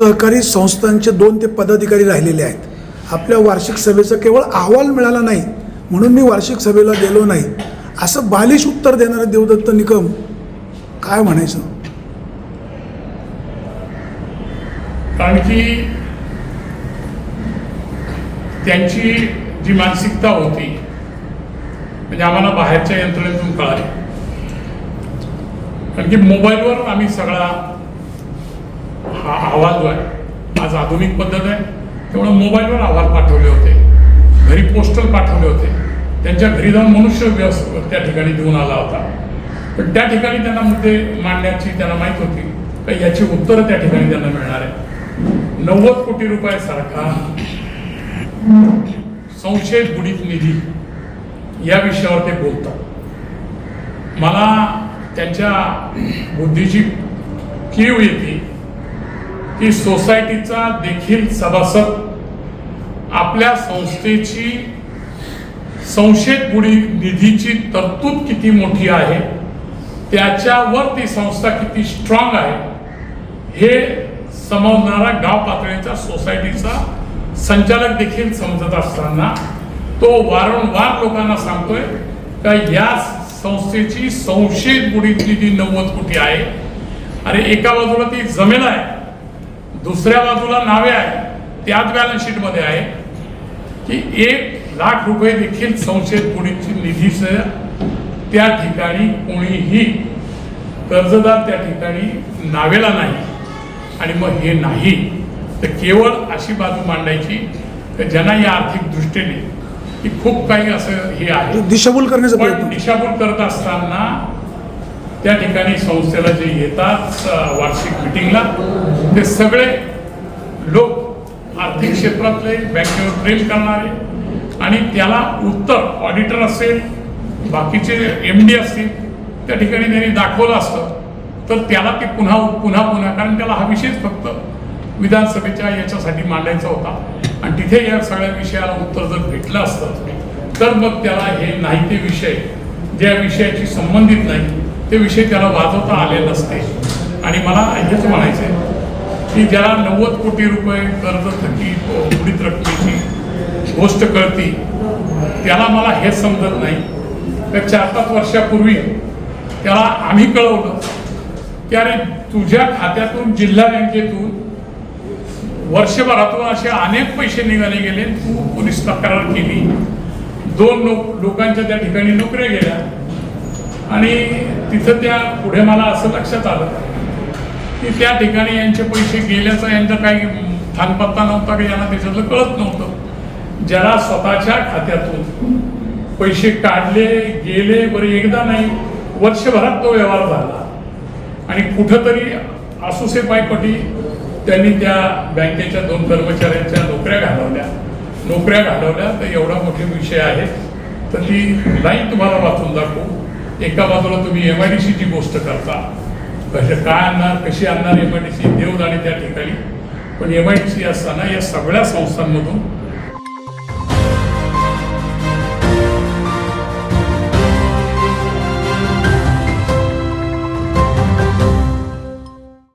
सहकारी संस्थांचे दोन ते पदाधिकारी राहिलेले आहेत. आपल्या वार्षिक सभेचा केवळ अहवाल मिळाला नाही म्हणून मी वार्षिक सभेला गेलो नाही. असं बालिश उत्तर देणारा देवदत्त निकम काय म्हणायचं? कारण की त्यांची जी मानसिकता होती म्हणजे आम्हाला बाहेरच्या यंत्रणेतून कळाली. कारण की मोबाईलवर आम्ही सगळा हा आवाज जो आहे आज आधुनिक पद्धत आहे. त्यामुळे मोबाईलवर आवाज पाठवले होते. घरी पोस्टल पाठवले होते. त्यांच्या घरी जाऊन मनुष्य व्यस्त त्या ठिकाणी देऊन आला होता. पण त्या ठिकाणी त्यांना मुद्दे मांडण्याची त्यांना माहीत होती. का याची उत्तरं त्या ठिकाणी त्यांना मिळणार आहे नव्वद कोटी रुपयासारखा संशय बुडीत निधी या विषयावर ते बोलतात. मला त्यांच्या बुद्धीची कीव येते. की सोसायटीचा देखील सभासद आपल्या संस्थेची संशयित बुडी निधीची तरतूद किती मोठी आहे त्याच्यावर ती संस्था किती स्ट्रॉंग आहे हे समजणारा गाव पातळीचा सोसायटीचा संचालक देखील समजत असताना तो वारंवार लोकांना सांगतोय का या संस्थेची संशयित बुडीतली ती नव्वद कोटी आहे. आणि एका बाजूला ती जमेल आहे दुसऱ्या बाजूला नावे आहे त्याच बॅलन्स शीटमध्ये आहे. की एक लाख रुपये देखील संशयित बुडीची निधीच त्या ठिकाणी कोणीही कर्जदार त्या ठिकाणी नावेला नाही. आणि मग हे नाही. तर केवळ अशी बाजू मांडायची तर ज्यांना या आर्थिक दृष्टीने की खूप काही असं हे आहे. दिशाभूल करण्याचा दिशाभूल करत असताना त्या ठिकाणी संस्थेला जे येतात वार्षिक मिटिंगला ते सगळे लोक आर्थिक क्षेत्रातले बँकेवर प्रेम करणारे आणि त्याला उत्तर ऑडिटर असेल बाकीचे एम डी असतील त्या ठिकाणी त्यांनी दाखवलं असतं तर त्याला ते पुन्हा पुन्हा पुन्हा कारण त्याला हा विषयच फक्त विधानसभेच्या याच्यासाठी मांडायचा होता. आणि तिथे या सगळ्या विषयाला उत्तर जर भेटलं असतं तर मग त्याला हे नाही ते विषय ज्या विषयाशी संबंधित नाही ते विषय त्याला वाजवता आले नसते. आणि मला हेच म्हणायचं आहे की ज्याला नव्वद कोटी रुपये कर्ज थकी उडीत रकमेची गोष्ट कळती त्याला मला हेच समजत नाही. तर चार पाच वर्षापूर्वी त्याला आम्ही कळवलं की अरे तुझ्या खात्यातून जिल्हा बँकेतून वर्षभरातून असे अनेक पैसे निघाले गेले तू पोलीस तक्रार केली. दोन लोक लोकांच्या त्या ठिकाणी नोकऱ्या गेल्या. आणि तिथं त्या पुढे मला असं लक्षात आलं की त्या ठिकाणी यांचे पैसे गेल्याचा यांचा काही थानपत्ता नव्हता की यांना त्याच्यातलं कळत नव्हतं. ज्याला स्वतःच्या खात्यातून पैसे काढले गेले बरे एकदा नाही वर्षभरात तो व्यवहार झाला. आणि कुठंतरी आसुसे पायपटी त्यांनी त्या बँकेच्या दोन कर्मचाऱ्यांच्या नोकऱ्या घालवल्या. नोकऱ्या घालवल्या तर एवढा मोठे विषय आहे. तर ती नाही तुम्हाला वाचून दाखवू. एका बाजूला तुम्ही एम आय डी सीची गोष्ट करता. कसे काय आणणार कशी आणणार एम आय डी सी देव जाणे त्या ठिकाणी. पण एम आय डी सी असताना या सगळ्या संस्थांमधून